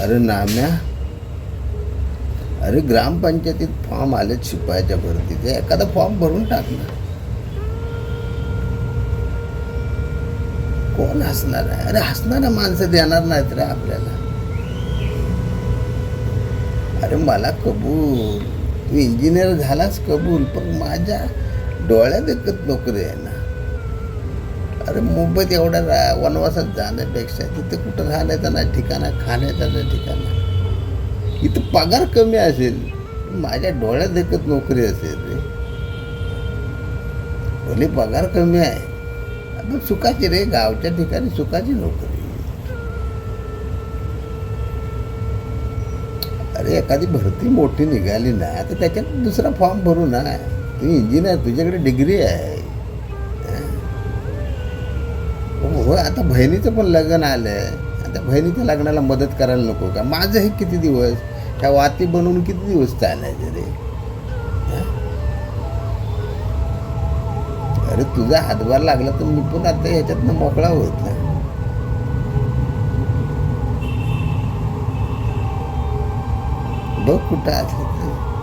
अरे नाम्या. अरे ग्रामपंचायतीत फॉर्म आलेत शिपायाच्या भरतीचे एखादा फॉर्म भरून टाक ना. कोण हसणार आहे? अरे हसणारा माणसं देणार नाहीत रे आपल्याला. अरे मला कबूल. तू इंजिनियर झालाच कबूल पण माझ्या डोळ्यात एकच नोकरी आहे ना. अरे मुंबईत एवढ्या रा- वनवासात जाण्यापेक्षा तिथे कुठं राहण्याचं नाही ठिकाणा खाण्याचं नाही ठिकाणा. इथं पगार कमी असेल माझ्या डोळ्यात एकच नोकरी असेल रे. भले पगार कमी आहे पण सुखाची रे गावच्या ठिकाणी सुखाची नोकरी. अरे एखादी भरती मोठी निघाली ना तर त्याच्यात दुसरा फॉर्म भरू ना. तू इंजिनियर तुझ्याकडे डिग्री आहे. हो आता बहिणीचं पण लग्न आलं आहे आता बहिणीच्या लग्नाला मदत करायला नको का? माझं हे किती दिवस? ह्या वाती बनवून किती दिवस चालायचं रे? अरे तुझा हातभार लागला तर मी पण आता ह्याच्यातनं मोकळा होत ना. बघ कुठं असलं तर